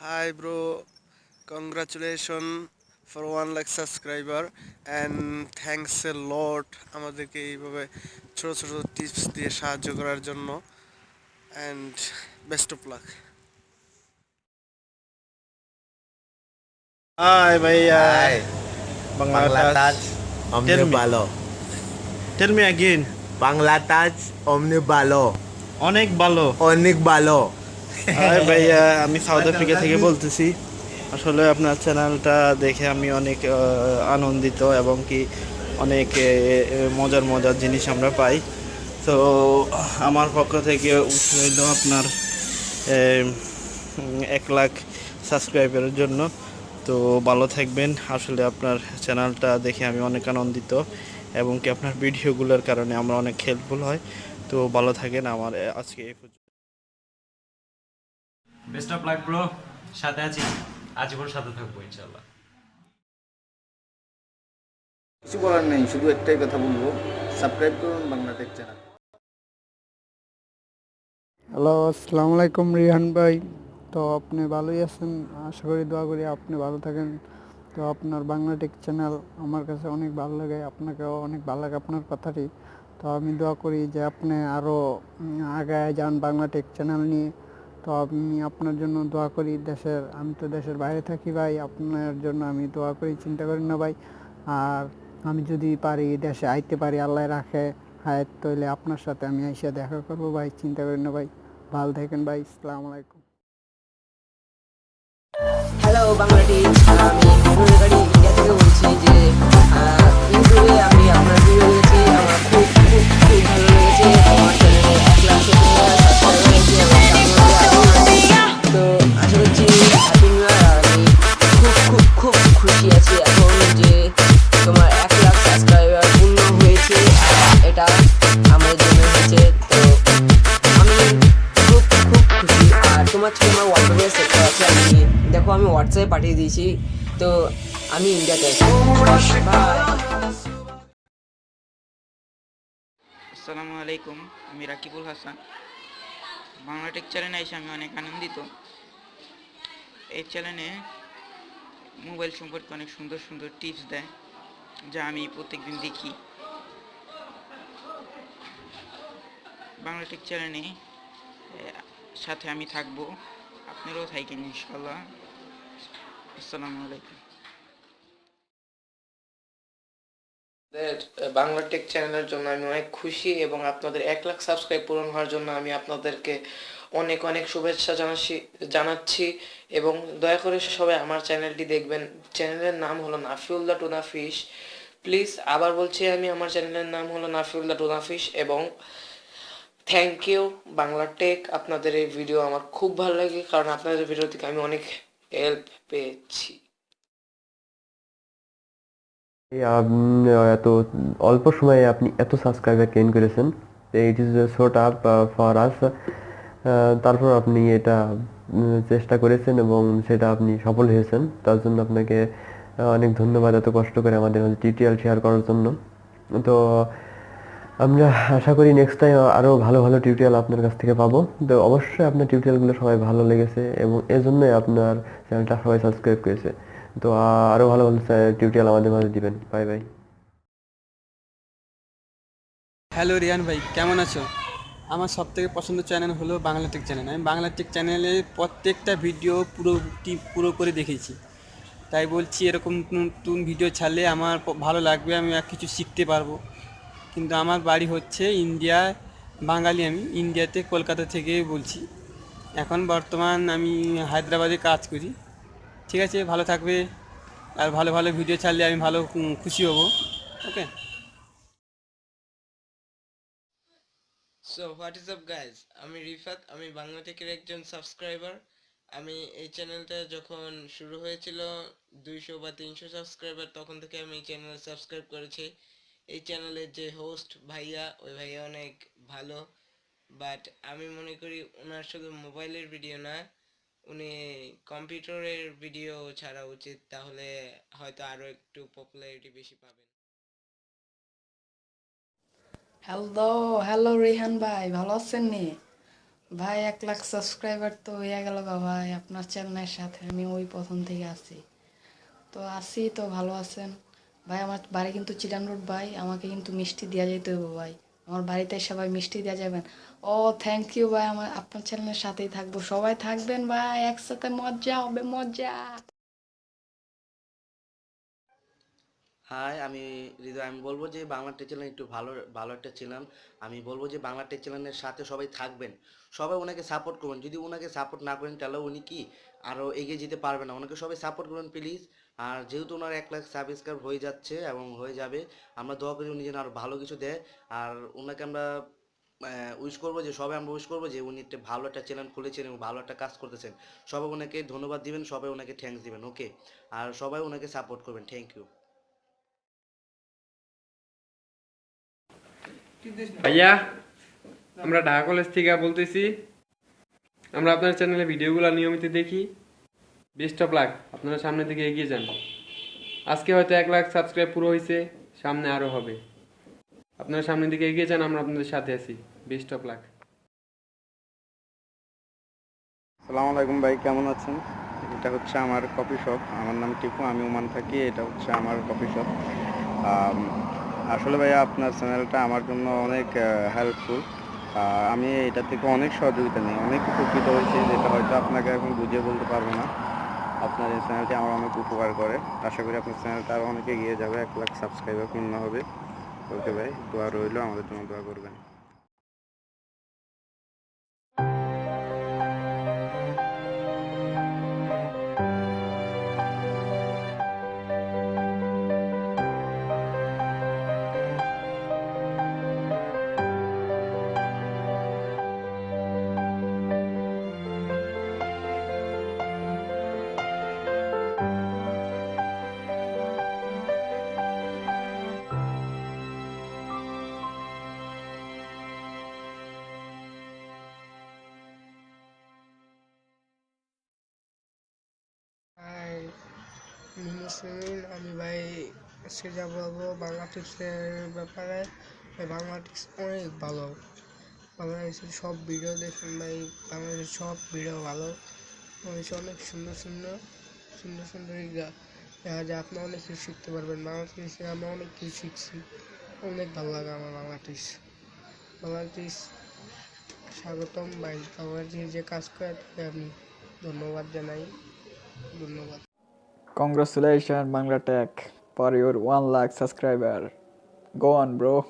Hi bro, congratulations for one lakh subscriber and thanks a lot আমাদেরকে এইভাবে ছোট ছোট টিপস দিয়ে সাহায্য করার জন্য and best of luck. Hi ভাইয়া Hai, Bangladesh Omni Tell me. Balo. Tell me again Bangladesh Omni Balo. অনেক ভালো অনেক ভালো হাই ভাইয়া আমি সাউথ আফ্রিকা থেকে বলতেছি। আসলে আপনার চ্যানেলটা দেখে আমি অনেক আনন্দিত এবং কি অনেক মজার মজার জিনিস আমরা পাই। তো আমার পক্ষ থেকে উৎস হইল আপনার এক লাখ সাবস্ক্রাইবারের জন্য। তো ভালো থাকবেন। আসলে আপনার চ্যানেলটা দেখে আমি অনেক আনন্দিত এবং কি আপনার ভিডিওগুলোর কারণে আমরা অনেক হেল্পফুল হয়। তো ভালো থাকেন। আমার আজকে এই। বেস্ট অফ লাক ব্রো সাথে আছি। আজীবন সাথে থাকব ইনশাল্লাহ কিছু বলার নেই শুধু একটাই কথা বলব। সাবস্ক্রাইব করুন বাংলা টেক চ্যানেল। হ্যালো আসসালামু আলাইকুম রিহান ভাই। তো আপনি ভালোই আছেন? আশা করি দোয়া করি আপনি ভালো থাকেন। তো আপনার বাংলা টেক চ্যানেল আমার কাছে অনেক ভালো লাগে। আপনাকেও অনেক ভালো লাগে আপনার কথাটি। তো আমি দোয়া করি যে আপনি আরও আগায় যান বাংলা টেক চ্যানেল নিয়ে। তো আমি আপনার জন্য দোয়া করি দেশের, আমি তো দেশের বাইরে থাকি ভাই, আপনার জন্য আমি দোয়া করি, চিন্তা করি না ভাই। আর আমি যদি পারি দেশে আইতে পারি, আল্লাহ রাখে, হায়াত তৈলে আপনার সাথে আমি এসে দেখা করব ভাই, চিন্তা করি না ভাই। ভালো থাকেন ভাই, আসসালামু আলাইকুম। হ্যালো বাংলাটি আমি থেকে বলছি যে আমি হোয়াটসঅ্যাপে পাঠিয়ে দিয়েছি। তো আমি ইন্ডিয়াতে আছি। আসসালামু আলাইকুম, আমি রাকিবুল হাসান। বাংলা টেক চ্যানেলে এসে আমি অনেক আনন্দিত। এই চ্যানেলে মোবাইল সম্পর্কে অনেক সুন্দর সুন্দর টিপস দেয়, যা আমি প্রত্যেকদিন দেখি। বাংলা টেক চ্যানেলে সাথে আমি থাকব। আপনারাও থাকেন ইনশাল্লাহ আলাইকুম। বাংলা টেক চ্যানেলের জন্য আমি অনেক খুশি এবং আপনাদের এক লাখ সাবস্ক্রাইব পূরণ হওয়ার জন্য আমি আপনাদেরকে অনেক অনেক শুভেচ্ছা জানাচ্ছি জানাচ্ছি এবং দয়া করে সবাই আমার চ্যানেলটি দেখবেন। চ্যানেলের নাম হলো নাফিউল্লাহ টুনা ফিশ প্লিজ আবার বলছি আমি, আমার চ্যানেলের নাম হলো নাফিউল্লাহ টুনা ফিশ এবং থ্যাংক ইউ। বাংলা টেক, আপনাদের এই ভিডিও আমার খুব ভালো লাগে, কারণ আপনাদের ভিডিও থেকে আমি অনেক হেল্প পেয়েছি। এত অল্প সময়ে আপনি এত সাবস্ক্রাইবার গেইন করেছেন it is so tough for us তারপর আপনি এটা চেষ্টা করেছেন এবং সেটা আপনি সফল হয়েছেন, তার জন্য আপনাকে অনেক ধন্যবাদ এত কষ্ট করে আমাদের টিউটোরিয়াল শেয়ার করার জন্য। তো আমরা আশা করি নেক্সট টাইম আরও ভালো ভালো টিউটোরিয়াল আপনার কাছ থেকে পাবো। তো অবশ্যই আপনার টিউটোরিয়ালগুলো সবাই ভালো লেগেছে এবং এজন্যই আপনার চ্যানেলটা সবাই সাবস্ক্রাইব করেছে। তো আরও ভালো ভালো টিউটোরিয়াল আমাদের মাঝে দিবেন। বাই বাই হ্যালো রিয়ান ভাই, কেমন আছো? আমার সব থেকে পছন্দ চ্যানেল হলো বাংলা টেক চ্যানেল আমি বাংলা টেক চ্যানেলে প্রত্যেকটা ভিডিও পুরো পুরো করে দেখেছি তাই বলছি এরকম নতুন ভিডিও ছাড়লে আমার ভালো লাগবে, আমি আর কিছু শিখতে পারব। কিন্তু আমার বাড়ি হচ্ছে ইন্ডিয়া, বাঙালি আমি। ইন্ডিয়াতে, কলকাতা থেকে বলছি। এখন বর্তমান আমি হায়দ্রাবাদে কাজ করি। ঠিক আছে, ভালো থাকবে। আর ভালো ভালো ভিডিও ছাড়লে আমি ভালো খুশি হব। Okay? So what is up guys আমি রিফাত, আমি বাংলা থেকে একজন সাবস্ক্রাইবার আমি এই চ্যানেলটা যখন শুরু হয়েছিল দুইশো বা তিনশো সাবস্ক্রাইবার তখন থেকে আমি এই চ্যানেল সাবস্ক্রাইব করেছি। এই চ্যানেলের যে হোস্ট ভাইয়া, ওই ভাইয়া অনেক ভালো। বাট আমি মনে করি ওনার শুধু মোবাইলের ভিডিও না, উনি কম্পিউটারের ভিডিও ছাড়া উচিত। তাহলে হয়তো আরও একটু পপুলারিটি বেশি পাবেন। হ্যালো হ্যালো রিহান ভাই, ভালো আছেন নি? ভাই, এক লাখ সাবস্ক্রাইবার তো হয়ে গেল ভাই, আপনার চ্যানেলের সাথে। আমি ওই প্রথম থেকে আছি। তো আসি তো, ভালো আছেন? ভাই, আমার বাড়ি কিন্তু চিরান রোড, ভাই। আমাকে কিন্তু মিষ্টি দেওয়া যেতে হবে ভাই। আমার বাড়িতে সবাই মিষ্টি দেওয়া যাবেন। ও থ্যাংক ইউ ভাই। আমার, আপনার চ্যানেলের সাথেই থাকব। সবাই থাকবেন, ভাই। একসাথে মজা হবে, মজা। হাই আমি হৃদয়। আমি বলব যে, বাংলা টেক চ্যানেল একটু ভালো ভালো একটা চ্যানেল আমি বলব যে, বাংলা টেক চ্যানেলের সাথে সবাই থাকবেন। সবাই ওনাকে সাপোর্ট করবেন যদি ওনাকে সাপোর্ট না করেন, তাহলে উনি কি? আরও এগিয়ে যেতে পারবে না। ওনাকে সবাই সাপোর্ট করবেন প্লিজ আর যেহেতু ওনার এক লাখ সাবস্ক্রাইব হয়ে যাচ্ছে এবং হয়ে যাবে, আমরা দোয়া করি উনি যেন আরও ভালো কিছু দেয়। আর ওনাকে আমরা উইশ করব যে, সবাই আমরা উইশ করব যে, উনি একটা ভালো একটা চ্যানেল খুলেছেন এবং ভালো একটা কাজ করতেছেন। সবাই ওনাকে ধন্যবাদ দিবেন, সবাই ওনাকে থ্যাঙ্কস দিবেন ওকে আর সবাই ওনাকে সাপোর্ট করবেন থ্যাংক ইউ ভাইয়া, আমরা ঢাকা কলেজ থেকে বলতেছি আমরা আপনার চ্যানেলে ভিডিওগুলো নিয়মিত দেখি। বেস্ট অফ লাক আপনারা সামনের দিকে এগিয়ে যান। আজকে হয়তো এক লাখ সাবস্ক্রাইব পুরো হয়েছে সামনে আরও হবে। আপনারা সামনের দিকে এগিয়ে যান, আমরা আপনাদের সাথে আছি। বেস্ট অফ লাক সালাম আলাইকুম ভাই, কেমন আছেন? এটা হচ্ছে আমার কফি শপ আমার নাম টিপু, আমি ওমান থাকি, এটা হচ্ছে আমার কফি শপ আসলে ভাইয়া আপনার চ্যানেলটা আমার জন্য অনেক হেল্পফুল আমি এটা থেকে অনেক সহযোগিতা নিই। অনেক উপকৃত হয়েছি যেটা হয়তো আপনাকে এখন বুঝিয়ে বলতে পারব না। আপনার এই চ্যানেলটি আমার অনেক উপকার করে। আশা করি আপনার চ্যানেলটা আরও অনেকে এগিয়ে যাবে। এক লাখ সাবস্ক্রাইবার পূর্ণ হবে। ওকে ভাই, দোয়া রইল। আমাদের জন্য দোয়া করবেন। মুসলিম, আমি ভাই আজকে যা বলব, বাংলা টিপসের ব্যাপারে বাংলা টিপস অনেক ভালো। বাংলাদেশের সব ভিডিও দেখুন ভাই বাংলাদেশের সব ভিডিও ভালো। বাংলাদেশে অনেক সুন্দর সুন্দর সুন্দর সুন্দর দেখা যায় আপনি অনেক কিছু শিখতে পারবেন। বাংলা টিপসে আমরা অনেক কিছু শিখছি। অনেক ভালো লাগে আমার বাংলা টিপস বাংলা টিপস স্বাগতম ভাই। বাংলা টিপস যে কাজ করে আমি ধন্যবাদ জানাই। ধন্যবাদ। Congratulations, Bangla Tech, for your 1 lakh subscriber. Go on, bro.